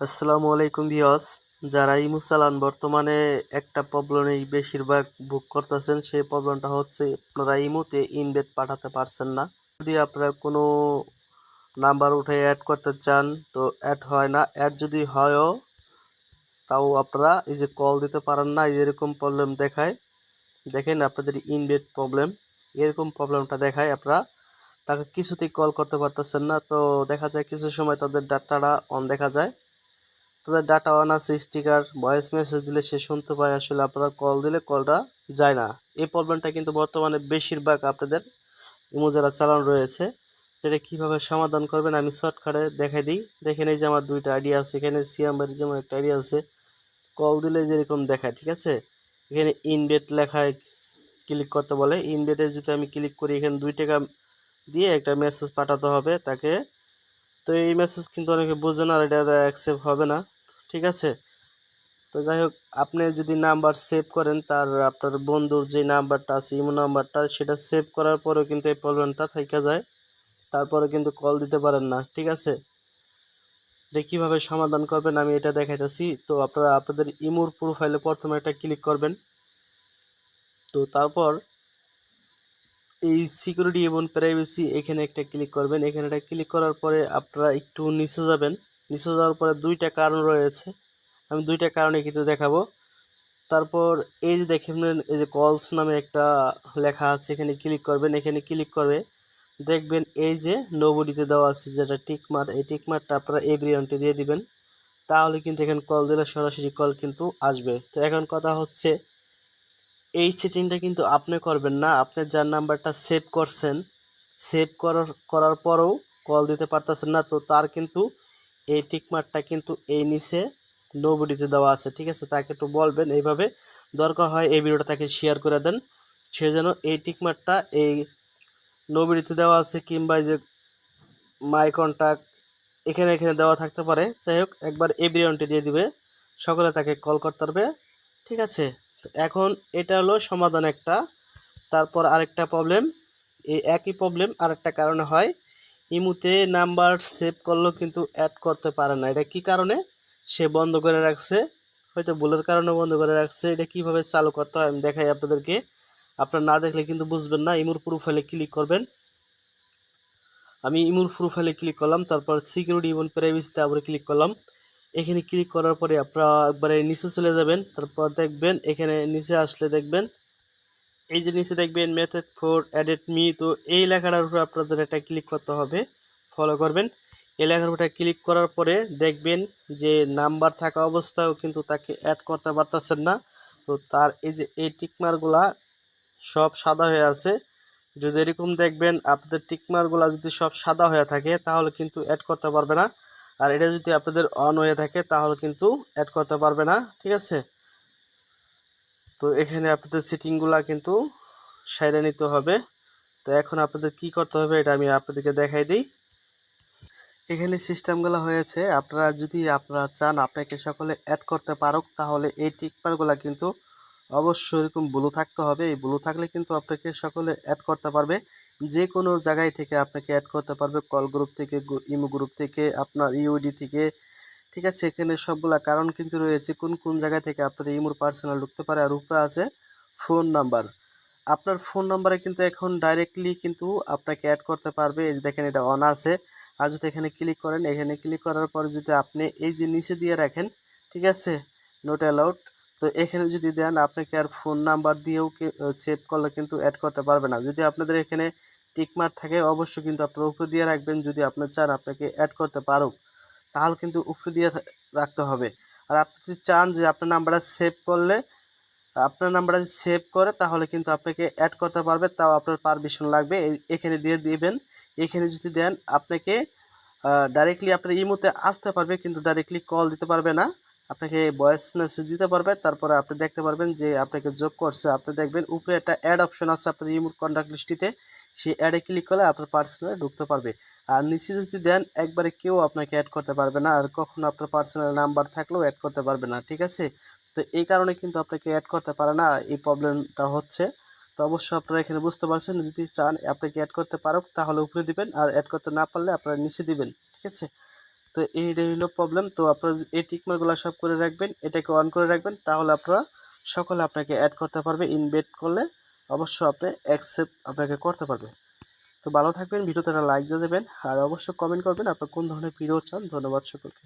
আসসালামু আলাইকুম ভিউয়ার্স। যারা ইমু চালান বর্তমানে একটা প্রবলেমেই বেশিরভাগ বুক করতেছেন, সেই প্রবলেমটা হচ্ছে আপনারা ইমুতে ইনভেট পাঠাতে পারছেন না। যদি আপনারা কোনো নাম্বার উঠে অ্যাড করতে চান, তো অ্যাড হয় না। অ্যাড যদি হয়ও, তাও আপনারা এই যে কল দিতে পারেন না, এরকম প্রবলেম দেখায়। দেখেন আপনাদের ইনভেট প্রবলেম এরকম প্রবলেমটা দেখায় আপনারা। তাকে কিছুতেই কল করতে পারতেছেন না, তো দেখা যায় কিছু সময় তাদের ডাটাটা অন দেখা যায়। তাদের ডাটা অন আছে স্টিকার ভয়েস মেসেজ দিলে সে শুনতে পায়, আসলে আপনারা কল দিলে কলটা যায় না। এই প্রবলেমটা কিন্তু বর্তমানে বেশিরভাগ আপনাদের ইমো যারা চালানো রয়েছে। এটা কীভাবে সমাধান করবেন আমি শর্টকাটে দেখাই দিই। দেখেন এই যে আমার দুইটা আইডিয়া আছে, এখানে সিয়ামবাড়ির যেমন একটা আইডিয়া আছে কল দিলে যেরকম দেখায়, ঠিক আছে? এখানে ইনবেট লেখায় ক্লিক করতে বলে। ইনবেটে যদি আমি ক্লিক করি, এখানে দুই টাকা দিয়ে একটা মেসেজ পাঠাতে হবে তাকে। তো এই মেসেজ কিন্তু অনেকে বুঝে না আর এটা অ্যাকসেপ্ট হবে না। ঠিক আছে? তো যাই হোক আপনি যদি নাম্বার সেভ করেন, তার আপনার বন্ধুর যে নাম্বারটা আছে, ইমো নাম্বারটা, সেটা সেভ করার পরেও কিন্তু এই প্রবলেমটা থেকে যায়। তারপরে কিন্তু কল দিতে পারেন না, ঠিক আছে? এটা কীভাবে সমাধান করবেন, আমি এটা দেখাইতেছি। তো আপনারা আপনাদের ইমোর প্রোফাইলে প্রথমে একটা ক্লিক করবেন। তো তারপর এই সিকিউরিটি এবং প্রাইভেসি এখানে একটা ক্লিক করবেন। এখানে একটা ক্লিক করার পরে আপনারা একটু নিচে যাবেন। নিচে যাওয়ার পরে দুইটা কারণ রয়েছে। আমি দুইটা কারণে কিন্তু দেখাবো। তারপর এই যে দেখেন এই যে কলস নামে একটা লেখা আছে, এখানে ক্লিক করবেন, এখানে ক্লিক করবে দেখবেন এই যে নোবডিতে দেওয়া আছে যেটা টিকমার এই টিকমারটা আপনারা এভরিওয়ানটি দিয়ে দিবেন। তাহলে কিন্তু এখানে কল দিলে সরাসরি কল কিন্তু আসবে। তো এখন কথা হচ্ছে, এই সেটিংটা কিন্তু আপনি করবেন না। আপনি যার নাম্বারটা সেভ করছেন সেভ করার করার পরেও কল দিতে পারতেছেন না। তো তার কিন্তু এই টিকমার্কটা কিন্তু এই নিচে নোবডিতে দেওয়া আছে, ঠিক আছে? তাকে একটু বলবেন এইভাবে। দরকার হয় এই ভিডিওটা তাকে শেয়ার করে দেন। সে যেন এই টিকমার্কটা এই নোবডিতে দেওয়া আছে কিংবা এই যে মাই কন্ট্যাক্ট এখানে এখানে দেওয়া থাকতে পারে। যাই হোক, একবার এভরিওয়ানটি দিয়ে দিবে। সকলে তাকে কল করতে পারবে, ঠিক আছে? এখন এটা হলো সমাধান একটা। তারপর আরেকটা প্রবলেম এই একই প্রবলেম আরেকটা কারণে হয়। ইমুতে নাম্বার সেভ করলেও কিন্তু অ্যাড করতে পারে না। এটা কি কারণে? সে বন্ধ করে রাখছে। হয়তো ভুলের কারণে বন্ধ করে রাখছে। এটা কীভাবে চালু করতে হয় আমি দেখাই আপনাদেরকে। আপনারা না দেখলে কিন্তু বুঝবেন না। ইমুর প্রোফাইলে ক্লিক করবেন। আমি ইমুর প্রোফাইলে ক্লিক করলাম। তারপর সিকিউরিটি এবং প্রাইভেসিতে আবার ক্লিক করলাম। এখানে ক্লিক করার পরে আপনারা একবারে নিচে চলে যাবেন। তারপর দেখবেন, এখানে নিচে আসলে দেখবেন এই যে নিচে দেখবেন মেথড ফর অ্যাডেড মি তো এই লেখাটার উপরে আপনাদের এটা ক্লিক করতে হবে ফলো করবেন। এই লেখার উপরে ক্লিক করার পরে দেখবেন যে নাম্বার থাকা অবস্থায়ও কিন্তু তাকে অ্যাড করতে পারতেছেন না। তো তার এই যে এই টিকমারগুলা সব সাদা হয়ে আছে। যদি এরকম দেখবেন, আপনাদের টিকমারগুলা যদি সব সাদা হয়ে থাকে, তাহলে কিন্তু অ্যাড করতে পারবে না। আর এটা যদি আপনাদের অন হয়ে থাকে, তাহলে কিন্তু অ্যাড করতে পারবে না, ঠিক আছে? তো এখানে আপনাদের সেটিংগুলা কিন্তু সাইডে নিতে হবে। তো এখন আপনাদের কি করতে হবে এটা আমি আপনাদেরকে দেখাই দিই। এখানে সিস্টেমগুলো হয়েছে, আপনারা যদি আপনারা চান আপনাকে সকলে অ্যাড করতে পারুক, তাহলে এই টিকমারগুলো কিন্তু অবশ্যই এরকম ব্লু থাকতে হবে। এই ব্লু থাকলে কিন্তু আপনাকে সকলে অ্যাড করতে পারবে। যে কোনো জায়গায় থেকে আপনাকে অ্যাড করতে পারবে কল গ্রুপ থেকে ইমো গ্রুপ থেকে, আপনার ইউডি থেকে ঠিক আছে, এখানে সবগুলা কারণ কিন্তু রয়েছে। কোন কোন জায়গা থেকে আপনার ইমোর পার্সোনাল ঢুকতে পারে? আর উপরে আছে ফোন নাম্বার আপনার ফোন নাম্বারে কিন্তু এখন ডাইরেক্টলি কিন্তু আপনাকে অ্যাড করতে পারবে। এই যে দেখেন, এটা অন আছে। আর যদি এখানে ক্লিক করেন, এখানে ক্লিক করার পর যদি আপনি এই যে নিচে দিয়ে রাখেন, ঠিক আছে নোট অ্যালাউড তো এখানে যদি দেন, আপনাকে আর ফোন নাম্বার দিয়েও সেভ করলে কিন্তু অ্যাড করতে পারবে না। যদি আপনাদের এখানে টিকমার্ক থাকে, অবশ্যই কিন্তু আপনার উপরে দিয়ে রাখবেন। যদি আপনি চান, আপনাকে অ্যাড করতে পারুক। তাহলে কিন্তু উপরে দিয়ে রাখতে হবে। আর আপনি যদি চান যে আপনার নাম্বারটা সেভ করলে, আপনার নাম্বারটা যদি সেভ করে, তাহলে কিন্তু আপনাকে অ্যাড করতে পারবে, তাও আপনার পারমিশন লাগবে। এখানে দিয়ে দিবেন। এখানে যদি দেন, আপনাকে ডাইরেক্টলি আপনার ইমোতে আসতে পারবে, কিন্তু ডাইরেক্টলি কল দিতে পারবে না। আপনাকে ভয়েস মেসেজ দিতে পারবে। তারপরে আপনি দেখতে পারবেন যে আপনাকে যোগ করছে। আপনি দেখবেন উপরে একটা অ্যাড অপশন আছে আপনার ইমোর কন্ট্যাক্ট লিস্টিতে সেই অ্যাডে ক্লিক করলে আপনার পার্সোনালে ঢুকতে পারবে। আর নিচে যদি দেন, একবারে কেউ আপনাকে অ্যাড করতে পারবে না, আর কখনো আপনার পার্সোনাল নাম্বার থাকলেও অ্যাড করতে পারবে না, ঠিক আছে? তো এই কারণে কিন্তু আপনাকে অ্যাড করতে পারে না, এই প্রবলেমটা হচ্ছে। তো অবশ্যই আপনারা এখানে বুঝতে পারছেন, যদি চান আপনাকে অ্যাড করতে পারো তাহলে উপরে দিবেন, আর অ্যাড করতে না পারলে আপনারা নিচে দিবেন, ঠিক আছে? তো এইটাই হলো প্রবলেম তো আপনারা এই টিকমারগুলো সব করে রাখবেন, এটাকে অন করে রাখবেন, তাহলে আপনারা সকলে আপনাকে অ্যাড করতে পারবে ইনভেট করলে অবশ্যই আপনি অ্যাকসেপ্ট আপনাকে করতে পারবে। তো ভালো থাকবেন, ভিডিওতে লাইক দিয়ে দেবেন, আর অবশ্যই কমেন্ট করবেন আপনার কোন ধরনের ভিডিও চান। ধন্যবাদ সকলকে।